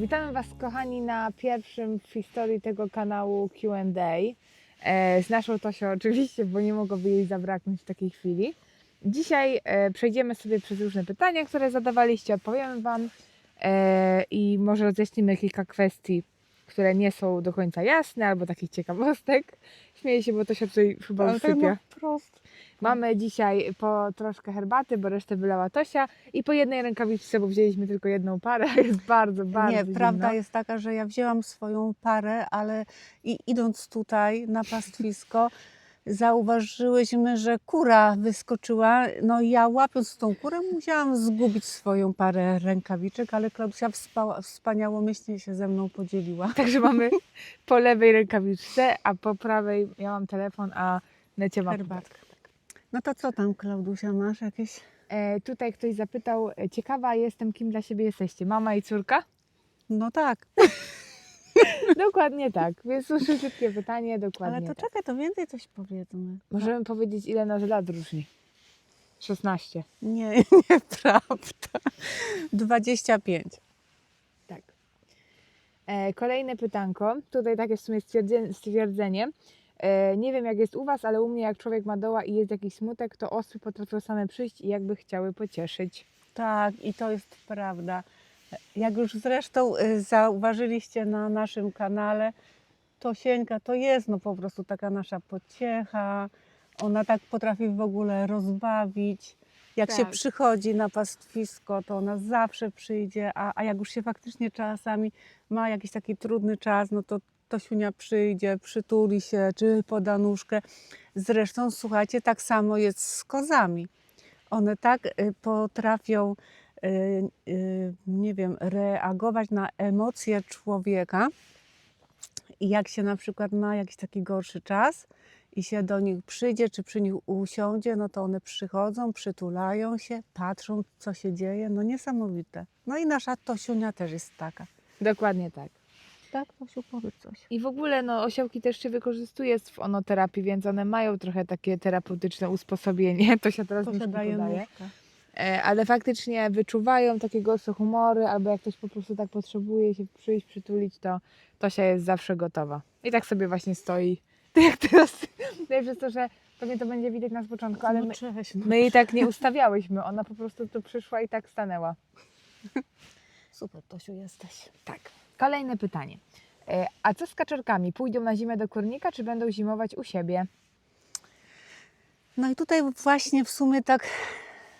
Witamy Was, kochani, na pierwszym w historii tego kanału QA. E, z naszą Tosią oczywiście, bo nie mogłoby jej zabraknąć w takiej chwili. Dzisiaj e, przejdziemy sobie przez różne pytania, które zadawaliście, odpowiemy Wam e, i może rozjaśnimy kilka kwestii, które nie są do końca jasne, albo takich ciekawostek. Śmieję się, bo Tosia tutaj chyba Ale tak usypia. prosto. Mamy dzisiaj po troszkę herbaty, bo resztę wylała Tosia i po jednej rękawiczce, bo wzięliśmy tylko jedną parę, jest bardzo, bardzo Nie, zimno. prawda jest taka, że ja wzięłam swoją parę, ale i idąc tutaj na pastwisko, zauważyłyśmy, że kura wyskoczyła. No i ja łapiąc tą kurę musiałam zgubić swoją parę rękawiczek, ale Klaudia wspa- wspaniałomyślnie się ze mną podzieliła. Także mamy po lewej rękawiczce, a po prawej ja mam telefon, a Necia ma Herbatkę. No to co tam, Klaudusia, masz jakieś? E, tutaj ktoś zapytał, e, ciekawa jestem, kim dla siebie jesteście, mama i córka? No tak, Dokładnie tak, więc to szybkie pytanie, dokładnie ale to tak. czekaj, to więcej coś powiedzmy. Możemy powiedzieć, ile nas lat różni? 16. Nie, nieprawda. 25. Tak. E, kolejne pytanko. Tutaj takie w sumie stwierdzenie. E, nie wiem jak jest u Was, ale u mnie jak człowiek ma doła i jest jakiś smutek, to osy potrafią same przyjść i jakby chciały pocieszyć. Tak, i to jest prawda. Jak już zresztą y, zauważyliście na naszym kanale, to Sieńka to jest no po prostu taka nasza pociecha. Ona tak potrafi w ogóle rozbawić. Jak się Tak. przychodzi na pastwisko, to ona zawsze przyjdzie, a, a jak już się faktycznie czasami ma jakiś taki trudny czas, no to Tosiunia przyjdzie, przytuli się, czy poda nóżkę. Zresztą, słuchajcie, tak samo jest z kozami. One tak y, potrafią, y, y, nie wiem, reagować na emocje człowieka. I jak się na przykład ma jakiś taki gorszy czas i się do nich przyjdzie, czy przy nich usiądzie, no to one przychodzą, przytulają się, patrzą, co się dzieje. No niesamowite. No i nasza Tosiunia też jest taka. Dokładnie tak. Tak, Tosiu, powiedz coś. I w ogóle no, osiołki też się wykorzystuje w onoterapii, więc one mają trochę takie terapeutyczne usposobienie. To się teraz daje podaje. E, ale faktycznie wyczuwają takie gorsze humory, albo jak ktoś po prostu tak potrzebuje się przyjść, przytulić, to Tosia jest zawsze gotowa. I tak sobie właśnie stoi. Tak jak teraz, przez to, że pewnie to będzie widać na początku, ale my, my jej tak nie ustawiałyśmy. Ona po prostu tu przyszła i tak stanęła. Super, Tosiu, jesteś. Tak. Kolejne pytanie. E, a co z kaczorkami? Pójdą na zimę do kurnika, czy będą zimować u siebie? No i tutaj właśnie w sumie tak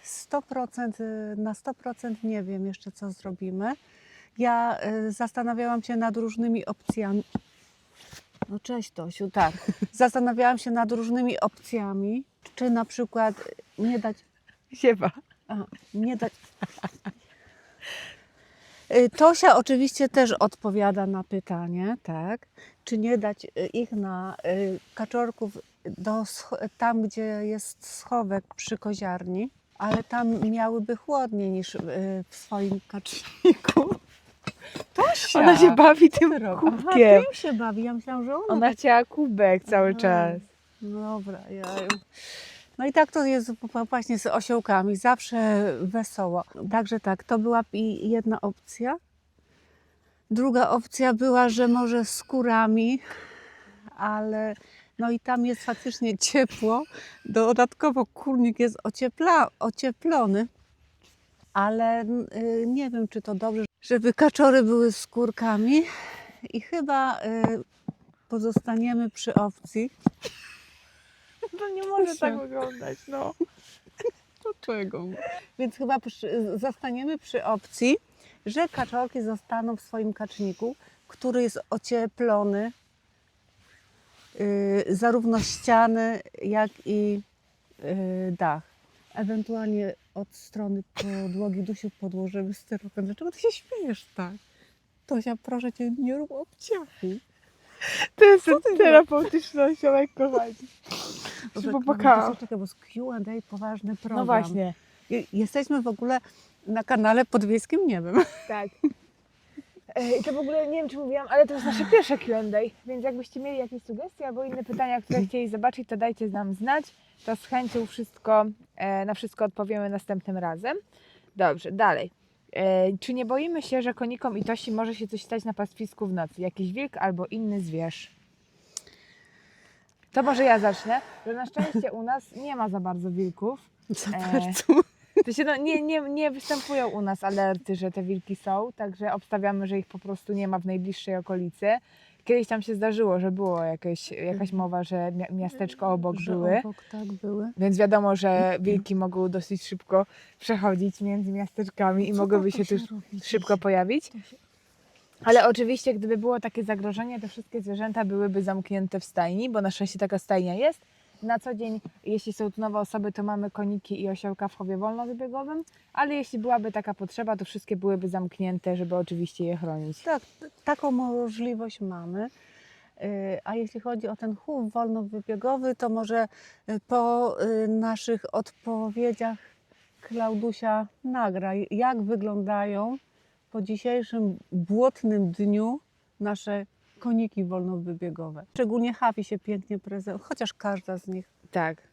100% y, na 100% nie wiem jeszcze co zrobimy. Ja y, zastanawiałam się nad różnymi opcjami. No cześć Tosiu, tak. Zastanawiałam się nad różnymi opcjami, czy na przykład nie dać Siewa. Aha, nie dać. Y, Tosia oczywiście też odpowiada na pytanie, tak? Czy nie dać y, ich na y, kaczorków do, tam, gdzie jest schowek przy koziarni, ale tam miałyby chłodniej niż w swoim kaczniku. Tosia! Ona się bawi tym Aha, kubkiem. tym się bawi. Ja myślałam, że ona, Ona tak... chciała kubek cały Aha. czas. Dobra, ja... No i tak to jest właśnie z osiołkami, zawsze wesoło. Także tak, to była jedna opcja. Druga opcja była, że może z kurami, ale no i tam jest faktycznie ciepło. Dodatkowo kurnik jest ociepla, ocieplony, ale y, nie wiem, czy to dobrze, żeby kaczory były z kurkami. I chyba y, pozostaniemy przy opcji, To nie może tak wyglądać, no. Dlaczego? Więc chyba przy, zostaniemy przy opcji, że kaczorki zostaną w swoim kaczniku, który jest ocieplony, yy, zarówno ściany, jak i yy, dach. Ewentualnie od strony podłogi Dusiu podłożymy styropian. Dlaczego ty się śmiejesz tak? Tosia, proszę cię, nie rób obciachu. To jest Co ty terapeutyczny kochani. Się Boże, popłakałam. Czekaj, bo z Q&A poważny program. No właśnie, Je- Jesteśmy w ogóle na kanale Podwiejskim Niebem. tak. E, I to w ogóle nie wiem, czy mówiłam, ale to jest nasze pierwsze Q&A, więc jakbyście mieli jakieś sugestie albo inne pytania, które chcieli zobaczyć, to dajcie nam znać. To z chęcią wszystko, e, na wszystko odpowiemy następnym razem. Dobrze, dalej. E, czy nie boimy się, że konikom i tosi może się coś stać na pastwisku w nocy? Jakiś wilk albo inny zwierz? To może ja zacznę, że na szczęście u nas nie ma za bardzo wilków. Za E, bardzo. To się no, nie, nie, nie występują u nas alerty, że te wilki są, także obstawiamy, że ich po prostu nie ma w najbliższej okolicy. Kiedyś tam się zdarzyło, że było jakieś, jakaś mowa, że mia- miasteczko obok Że były. Obok, tak, były. Więc wiadomo, że wilki mogą dosyć szybko przechodzić między miasteczkami i Co mogłyby się tu robi szybko pojawić. Ale oczywiście, gdyby było takie zagrożenie, to wszystkie zwierzęta byłyby zamknięte w stajni, bo na szczęście taka stajnia jest. Na co dzień, jeśli są nowe osoby, to mamy koniki i osiołka w chowie wolnowybiegowym, ale jeśli byłaby taka potrzeba, to wszystkie byłyby zamknięte, żeby oczywiście je chronić. Tak, taką możliwość mamy. Y, A jeśli chodzi o ten chów wolnowybiegowy, to może y, po y, naszych odpowiedziach Klaudusia nagra, jak wyglądają po dzisiejszym błotnym dniu nasze koniki wolnowybiegowe. Szczególnie Hafi się pięknie prezentuje, chociaż każda z nich. Tak,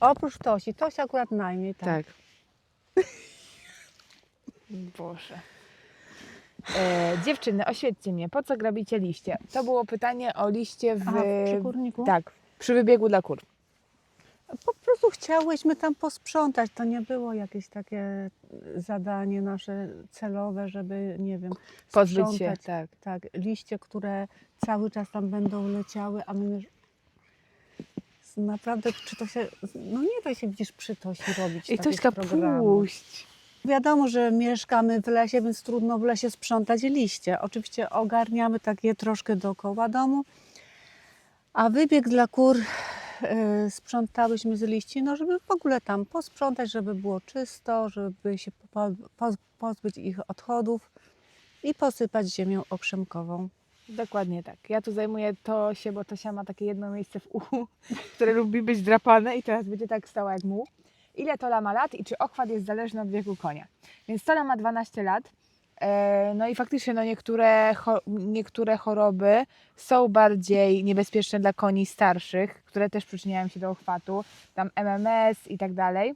Oprócz Tosi, Tosi akurat najmniej, tak. tak. Boże. E, dziewczyny, oświećcie mnie, po co grabicie liście? To było pytanie o liście w... Aha, przy kurniku? Tak, przy wybiegu dla kur. Po prostu chciałyśmy tam posprzątać. To nie było jakieś takie zadanie nasze celowe, żeby, nie wiem, Pozbyć się, sprzątać. tak. Tak, liście, które cały czas tam będą leciały, a my. Naprawdę, czy to się... No nie da się widzisz przy Tosi robić I takich puść. Wiadomo, że mieszkamy w lesie, więc trudno w lesie sprzątać liście. Oczywiście ogarniamy takie troszkę dookoła domu, a wybieg dla kur sprzątałyśmy z liści, no żeby w ogóle tam posprzątać, żeby było czysto, żeby się po, po, pozbyć ich odchodów i posypać ziemią okrzemkową. Dokładnie tak. Ja tu zajmuję to się, bo Tosia ma takie jedno miejsce w uchu, które lubi być drapane i teraz będzie tak stała jak muł. Ile Tola ma lat i czy ochwat jest zależny od wieku konia? Więc Tola ma 12 lat. E, No i faktycznie no niektóre, niektóre choroby są bardziej niebezpieczne dla koni starszych, które też przyczyniają się do ochwatu. Tam MMS i tak dalej.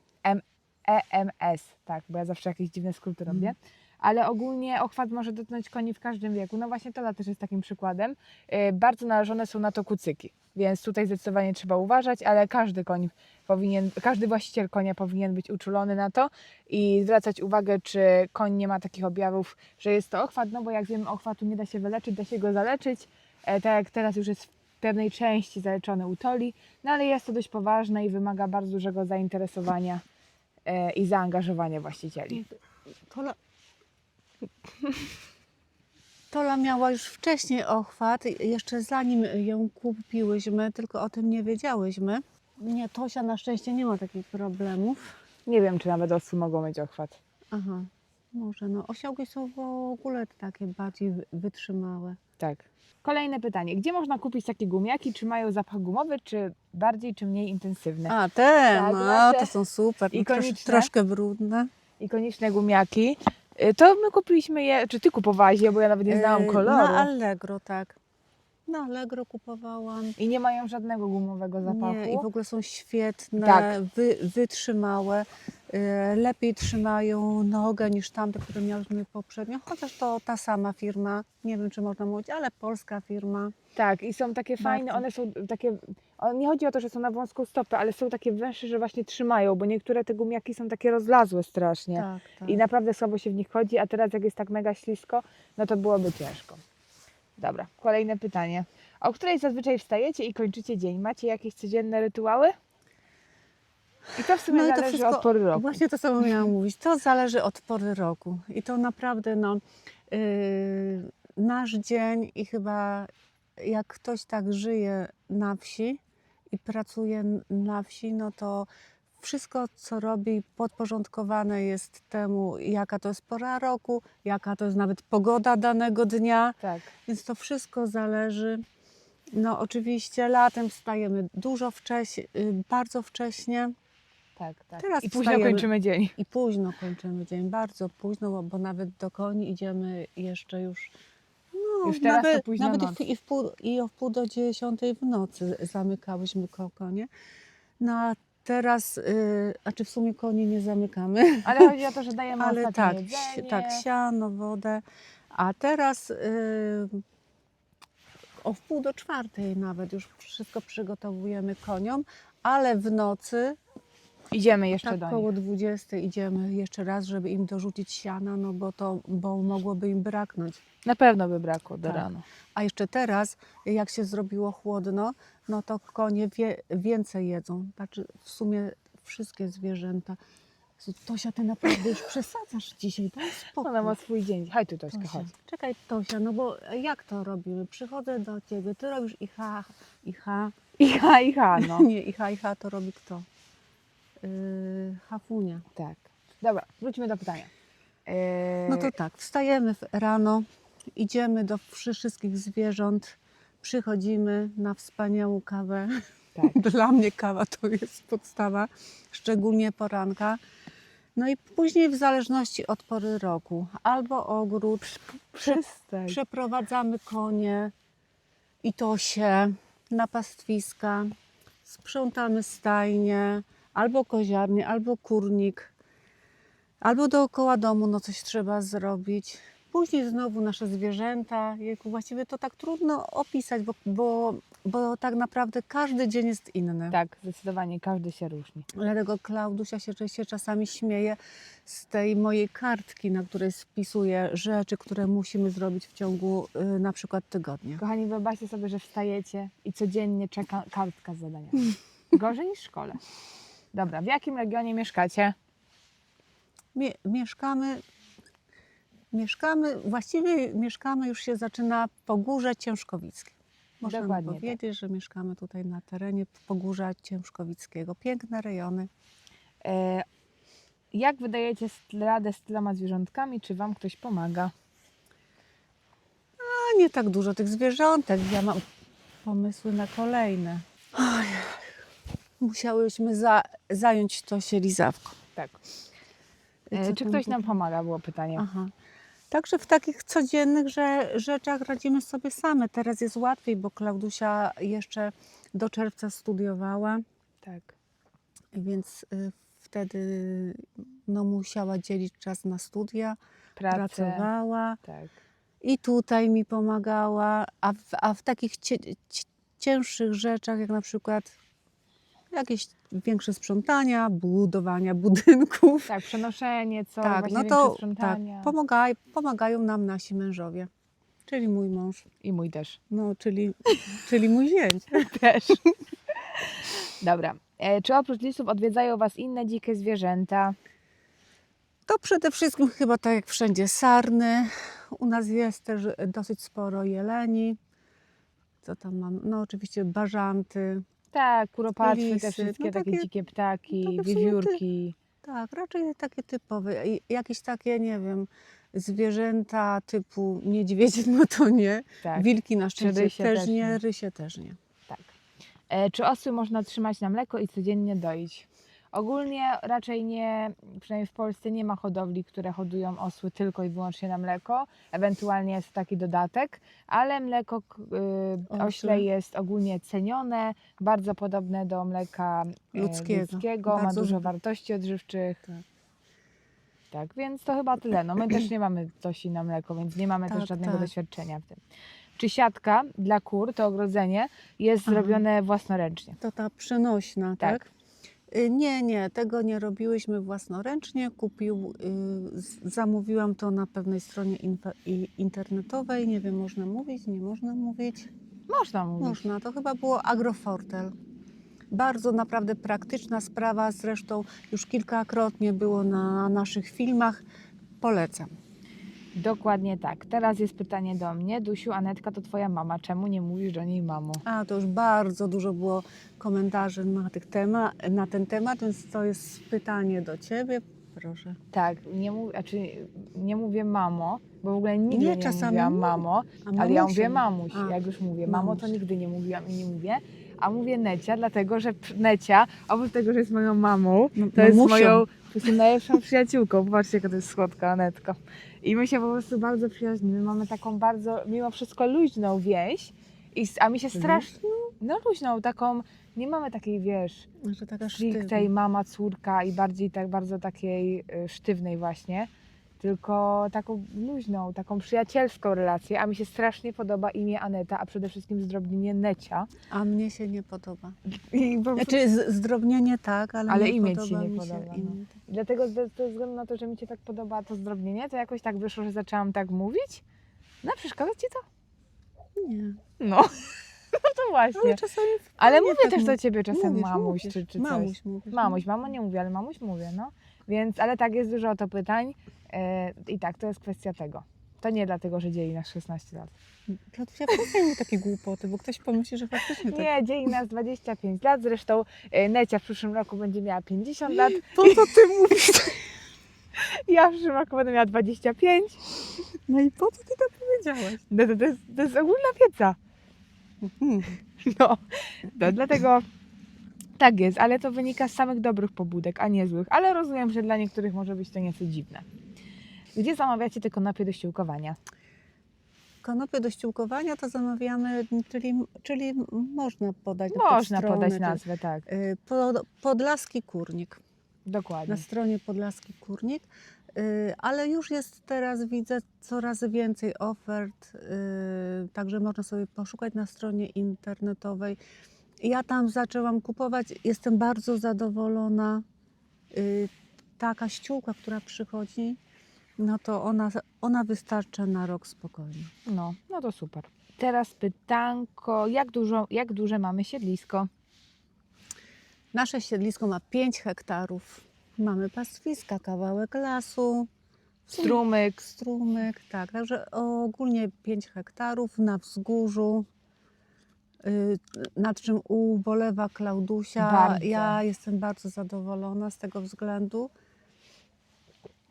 EMS, tak, bo ja zawsze jakieś dziwne skróty robię. Ale ogólnie ochwat może dotknąć koni w każdym wieku. No właśnie Tola też jest takim przykładem. E, Bardzo narażone są na to kucyki, więc tutaj zdecydowanie trzeba uważać, ale każdy koń powinien, każdy właściciel konia powinien być uczulony na to i zwracać uwagę, czy koń nie ma takich objawów, że jest to ochwat, no bo jak wiemy, ochwatu nie da się wyleczyć, da się go zaleczyć, e, tak jak teraz już jest w pewnej części zaleczony u Toli, no ale jest to dość poważne i wymaga bardzo dużego zainteresowania e, i zaangażowania właścicieli. Tola miała już wcześniej ochwat, jeszcze zanim ją kupiłyśmy, tylko o tym nie wiedziałyśmy. Nie, Tosia na szczęście nie ma takich problemów. Nie wiem, czy nawet osy mogą mieć ochwat. Aha, może no. Osiołki są w ogóle takie bardziej wy- wytrzymałe. Tak. Kolejne pytanie. Gdzie można kupić takie gumiaki? Czy mają zapach gumowy, czy bardziej, czy mniej intensywny? A, te, Tak, no, nasze to są super. No, ikoniczne. trosz, troszkę brudne. ikoniczne gumiaki. Y, To my kupiliśmy je, czy ty kupowałaś je, bo ja nawet nie znałam Yy, koloru. Na Allegro, tak. Na Allegro kupowałam. I nie mają żadnego gumowego zapachu. Nie, i w ogóle są świetne, Tak. wy, wytrzymałe. y, Lepiej trzymają nogę niż tamte, które miałyśmy poprzednio, chociaż to ta sama firma, nie wiem czy można mówić, ale polska firma. Tak, i są takie fajne, Bardzo. one są takie, nie chodzi o to, że są na wąską stopę, ale są takie węższe, że właśnie trzymają, bo niektóre te gumiaki są takie rozlazłe strasznie. Tak, tak. I naprawdę słabo się w nich chodzi, a teraz jak jest tak mega ślisko, no to byłoby ciężko. Dobra, kolejne pytanie. O której zazwyczaj wstajecie i kończycie dzień? Macie jakieś codzienne rytuały? I to w sumie No zależy wszystko- od pory roku. Właśnie to samo miałam mówić. To zależy od pory roku. I to naprawdę no, yy, nasz dzień i chyba jak ktoś tak żyje na wsi i pracuje na wsi, no to wszystko, co robi, podporządkowane jest temu, jaka to jest pora roku, jaka to jest nawet pogoda danego dnia. Tak. Więc to wszystko zależy. No oczywiście latem wstajemy dużo wcześniej, bardzo wcześnie. Tak, tak. Teraz I późno wstajemy- kończymy dzień. I późno kończymy dzień, bardzo późno, bo, bo nawet do koni idziemy jeszcze już. No, Już teraz to nawet, późna nawet noc. i, w, pół, i o wpół do dziesiątej w nocy zamykałyśmy ko- konie. No a teraz, yy, a czy w sumie koni nie zamykamy, Ale chodzi o to, że dajemy ale ostatnie tak, jedzenie. tak, siano, wodę. A teraz yy, o wpół do czwartej nawet już wszystko przygotowujemy koniom, ale w nocy, Idziemy jeszcze tak do koło nich. 20 idziemy jeszcze raz, żeby im dorzucić siana, no bo to, bo mogłoby im braknąć. Na pewno by brakło do Tak. rana. A jeszcze teraz, jak się zrobiło chłodno, no to konie wie, więcej jedzą. Znaczy w sumie wszystkie zwierzęta. Tosia, ty naprawdę już przesadzasz dzisiaj, daj spokój. Ona ma swój dzień. Chodź tu, Tośka, Tosia. chodź. Czekaj, Tosia, no bo jak to robimy? Przychodzę do ciebie, ty robisz i ha, i ha. Icha, icha, no. Nie, i ha, i ha to robi kto? Yy, hafunia. tak. Dobra, wróćmy do pytania. Eee, No to tak, wstajemy rano, idziemy do wszy- wszystkich zwierząt, przychodzimy na wspaniałą kawę. tak. Dla mnie kawa to jest podstawa, szczególnie poranka. No i później w zależności od pory roku, albo ogród, prze, przeprowadzamy konie i to się na pastwiska, sprzątamy stajnie, albo koziarnię, albo kurnik, albo dookoła domu no coś trzeba zrobić. Później znowu nasze zwierzęta. Jejku, właściwie to tak trudno opisać, bo, bo, bo tak naprawdę każdy dzień jest inny. Tak, zdecydowanie każdy się różni. Dlatego Klaudusia się, się czasami śmieje z tej mojej kartki, na której spisuję rzeczy, które musimy zrobić w ciągu y, na przykład tygodnia. Kochani, wyobraźcie sobie, że wstajecie i codziennie czeka kartka z zadaniami. Gorzej niż w szkole. Dobra, w jakim regionie mieszkacie? Mie mieszkamy, mieszkamy, właściwie mieszkamy, już się zaczyna Pogórze Ciężkowickie. Można Dokładnie powiedzieć, że mieszkamy tutaj na terenie Pogórza Ciężkowickiego. Piękne rejony. E, jak wydajecie radę z tyloma zwierzątkami? Czy wam ktoś pomaga? A nie tak dużo tych zwierzątek. Ja mam pomysły na kolejne. Oj, musiałyśmy za, zająć to się lizawką. Tak. E, czy ktoś nam pomaga, było pytanie. Aha. Także w takich codziennych że, rzeczach radzimy sobie same. Teraz jest łatwiej, bo Klaudusia jeszcze do czerwca studiowała, Tak. więc y, wtedy no, musiała dzielić czas na studia, Pracę. pracowała Tak. i tutaj mi pomagała, a w, a w takich cie, cięższych rzeczach, jak na przykład jakieś większe sprzątania, budowania budynków, Tak, przenoszenie, co tak, no to tak, pomagaj, pomagają nam nasi mężowie, czyli mój mąż, I mój też. no, czyli, czyli mój zięć. Też. Dobra. E, czy oprócz lisów odwiedzają was inne dzikie zwierzęta? To przede wszystkim chyba tak jak wszędzie sarny. U nas jest też dosyć sporo jeleni. Co tam mam? No oczywiście bażanty. Tak, kuropatwy, te Lisy, wszystkie no takie takie- dzikie ptaki, takie w sumie ty- wiewiórki. Tak, raczej takie typowe. I Jakieś takie, nie wiem, zwierzęta typu niedźwiedzie, no to nie. Tak, Wilki na szczęście rysie też, też nie, nie. rysie też nie. tak. E, czy osły można trzymać na mleko i codziennie doić? Ogólnie raczej nie, przynajmniej w Polsce nie ma hodowli, które hodują osły tylko i wyłącznie na mleko. Ewentualnie jest taki dodatek, ale mleko y, Osle. ośle jest ogólnie cenione, bardzo podobne do mleka e, Ludzkiego. ludzkiego ma dużo wartości odżywczych. Tak. Tak, więc to chyba tyle. No my też nie mamy tosi na mleko, więc nie mamy Tak, też żadnego tak. doświadczenia w tym. Czy siatka dla kur, to ogrodzenie, jest Aha. zrobione własnoręcznie? To ta przenośna, tak? Tak. Y, Nie, nie, tego nie robiłyśmy własnoręcznie. Kupił, y, zamówiłam to na pewnej stronie internetowej. Nie wiem, można mówić, nie można mówić. Można mówić. Można, to chyba było Agrofortel. Bardzo naprawdę praktyczna sprawa, zresztą już kilkakrotnie było na naszych filmach. Polecam. Dokładnie tak. Teraz jest pytanie do mnie. Dusiu, Anetka to twoja mama. Czemu nie mówisz do niej mamo? A to już bardzo dużo było komentarzy na, tych tema, na ten temat, więc to jest pytanie do ciebie. Proszę. Tak, nie, mów, znaczy, nie mówię mamo, bo w ogóle nigdy Nie, nie, czasami mówiłam mów. mamo, ale ja mówię mamuś, A, jak już mówię. Mamo to nigdy nie mówiłam i nie mówię. A mówię Necia, dlatego że Necia, oprócz tego, że jest moją mamą, No, to jest mamusią. moją po prostu najlepszą przyjaciółką. Popatrzcie, jaka to jest słodka Anetka. I my się po prostu bardzo przyjaźnimy. Mamy taką bardzo, mimo wszystko luźną więź. I, a mi się strasznie, no luźną, taką nie mamy takiej, wiesz, Że taka stricte sztywna. mama, córka i bardziej tak bardzo takiej y, sztywnej właśnie, tylko taką luźną, taką przyjacielską relację, a mi się strasznie podoba imię Aneta, a przede wszystkim zdrobnienie Necia. A mnie się nie podoba. I po prostu Znaczy zdrobnienie tak, ale, Ale imię ci podoba nie mi podoba, się no. imię. Dlatego ze, ze względu na to, że mi się tak podoba to zdrobnienie, to jakoś tak wyszło, że zaczęłam tak mówić. No przeszkadza ci to? Nie. No. No to właśnie. Ale czasami Ale mówię tak też do ciebie czasem mówisz, mamuś mówisz. czy, czy coś. Mamuś mówisz. Mamuś, mamo nie mówię, ale mamuś mówię, no. Więc, ale tak, jest dużo o to pytań. E, I tak, to jest kwestia tego. To nie dlatego, że dzieli nas 16 lat. Piotr, ja mi takie głupoty, bo ktoś pomyśli, że faktycznie tak. Nie, dzieli nas 25 lat. Zresztą e, Necia w przyszłym roku będzie miała 50 lat. Po co ty mówisz? Ja w przyszłym roku będę miała 25. No i po co ty to powiedziałaś? No to, to, jest, to jest ogólna wiedza. Hmm. No, to dlatego tak jest, ale to wynika z samych dobrych pobudek, a nie złych. Ale rozumiem, że dla niektórych może być to nieco dziwne. Gdzie zamawiacie te konopie do ściółkowania? Konopie do ściółkowania to zamawiamy, czyli, czyli można podać na Można stronę, podać nazwę, tak. Y, Pod, Podlaski Kurnik. Dokładnie. Na stronie Podlaski Kurnik. Y, Ale już jest teraz, widzę, coraz więcej ofert, y, także można sobie poszukać na stronie internetowej. Ja tam zaczęłam kupować, jestem bardzo zadowolona. Y, Taka ściółka, która przychodzi, no to ona, ona wystarcza na rok spokojnie. No, no to super. Teraz pytanko, jak, dużo, jak duże mamy siedlisko? Nasze siedlisko ma 5 hektarów. Mamy pastwiska, kawałek lasu, Strumyk, strumyk, tak. Także ogólnie 5 hektarów na wzgórzu, nad czym ubolewa Klaudusia. Bardzo. Ja jestem bardzo zadowolona z tego względu.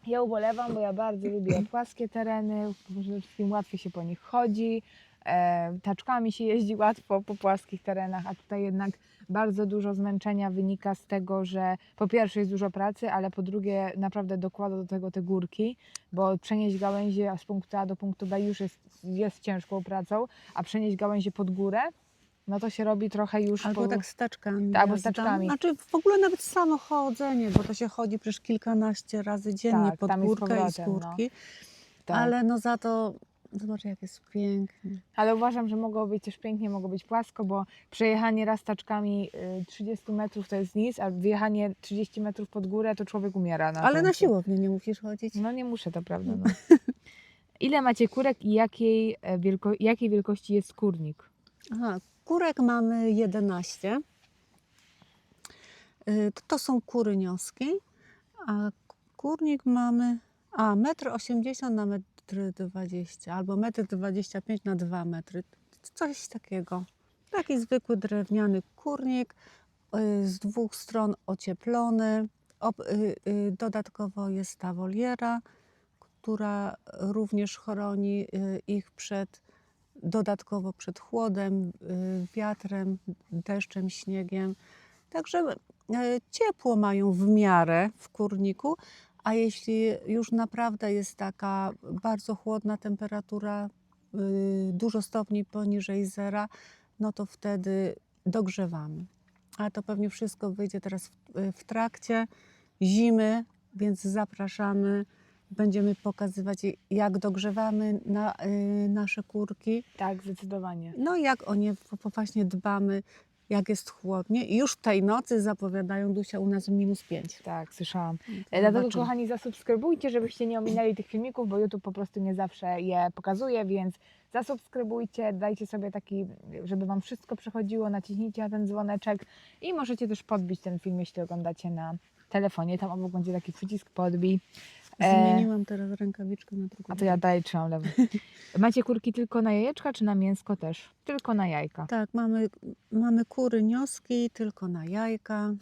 Ja ubolewam, bo ja bardzo lubię płaskie tereny, przede wszystkim łatwiej się po nich chodzi, e, taczkami się jeździ łatwo po płaskich terenach, a tutaj jednak bardzo dużo zmęczenia wynika z tego, że po pierwsze jest dużo pracy, ale po drugie naprawdę dokłada do tego te górki, bo przenieść gałęzie z punktu A do punktu B już jest, jest ciężką pracą, a przenieść gałęzie pod górę, no to się robi trochę już Albo po... tak z taczkami. Tak, albo taczkami. Znaczy w ogóle nawet samo chodzenie, bo to się chodzi przecież kilkanaście razy dziennie Tak, pod górkę i z no. górki. tak. Ale no za to, zobacz jak jest pięknie. Ale uważam, że mogło być też pięknie, mogło być płasko, bo przejechanie raz taczkami y, 30 metrów to jest nic, a wjechanie 30 metrów pod górę to człowiek umiera. Na Ale na końcu. siłownię nie musisz chodzić. No nie muszę, to prawda. No. Ile macie kurek i jakiej, e, wielko, jakiej wielkości jest kurnik? Aha, kurek mamy 11. Y, To, są kury nioski, a kurnik mamy a 1,80 m na 1,20 m albo 1,25 m na 2 metry. Coś takiego. Taki zwykły drewniany kurnik y, z dwóch stron ocieplony. Y, dodatkowo jest ta woliera, która również chroni ich przed dodatkowo przed chłodem, y, wiatrem, deszczem, śniegiem. Także e, ciepło mają w miarę w kurniku, a jeśli już naprawdę jest taka bardzo chłodna temperatura, y, dużo stopni poniżej zera, no to wtedy dogrzewamy. Ale to pewnie wszystko wyjdzie teraz w, w trakcie zimy, więc zapraszamy. Będziemy pokazywać, jak dogrzewamy na, y, nasze kurki. Tak, zdecydowanie. No i jak o nie właśnie dbamy, jak jest chłodnie. I już tej nocy zapowiadają Dusia u nas minus 5. Tak, słyszałam. E, Dlatego, Zobaczymy. kochani, zasubskrybujcie, żebyście nie ominęli tych filmików, bo YouTube po prostu nie zawsze je pokazuje, więc zasubskrybujcie, dajcie sobie taki, żeby Wam wszystko przechodziło, naciśnijcie na ten dzwoneczek i możecie też podbić ten film, jeśli oglądacie na telefonie. Tam obok będzie taki przycisk podbij. E, Zmieniłam teraz rękawiczkę na drugą. A to ja dalej trzymam lewo. Macie kurki tylko na jajeczka, czy na mięsko też? Tylko na jajka. Tak, mamy, mamy kury nioski tylko na jajka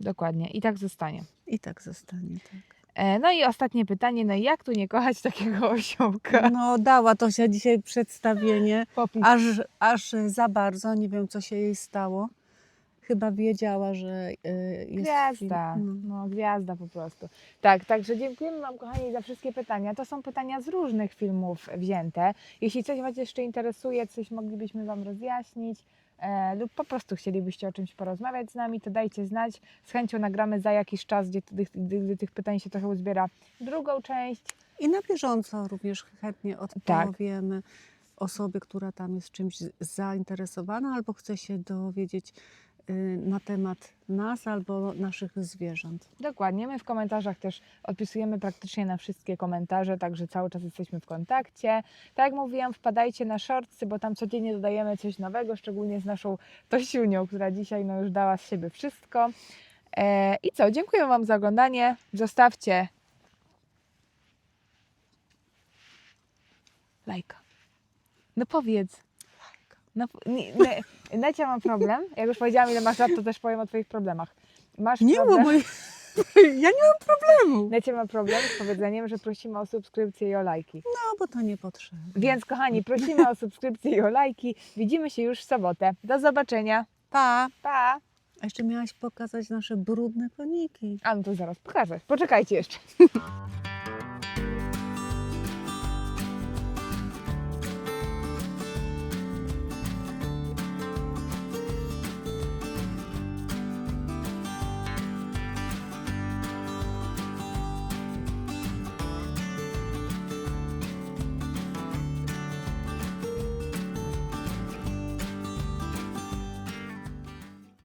Dokładnie. I tak zostanie. i tak zostanie. Tak. E, no i ostatnie pytanie, no jak tu nie kochać takiego osiołka? No dała Tosia dzisiaj przedstawienie, Popis. aż, aż za bardzo, nie wiem co się jej stało. Chyba wiedziała, że y, jest Gwiazda, film. No. no gwiazda po prostu. Tak, także dziękujemy Wam kochani za wszystkie pytania. To są pytania z różnych filmów wzięte. Jeśli coś Was jeszcze interesuje, coś moglibyśmy Wam rozjaśnić, e, lub po prostu chcielibyście o czymś porozmawiać z nami, to dajcie znać. Z chęcią nagramy za jakiś czas, gdzie, gdy, gdy, gdy tych pytań się trochę uzbiera, drugą część. I na bieżąco również chętnie Tak. odpowiemy osobie, która tam jest czymś zainteresowana albo chce się dowiedzieć na temat nas albo naszych zwierząt. Dokładnie, my w komentarzach też odpisujemy praktycznie na wszystkie komentarze, także cały czas jesteśmy w kontakcie. Tak jak mówiłam, wpadajcie na shortsy, bo tam codziennie dodajemy coś nowego, szczególnie z naszą Tosiunią, która dzisiaj no, już dała z siebie wszystko. E, I co, dziękuję Wam za oglądanie. Zostawcie lajka. No powiedz. No, nie, nie, Necia ma problem. Jak już powiedziałam, ile masz lat, to też powiem o Twoich problemach. Masz Nie, bo problem. moi... ja nie mam problemu. Necie ma problem z powiedzeniem, że prosimy o subskrypcję i o lajki. No, bo to niepotrzebne. Więc kochani, prosimy o subskrypcję i o lajki. Widzimy się już w sobotę. Do zobaczenia. Pa! Pa! A jeszcze miałaś pokazać nasze brudne koniki. A no to zaraz pokażę. Poczekajcie jeszcze.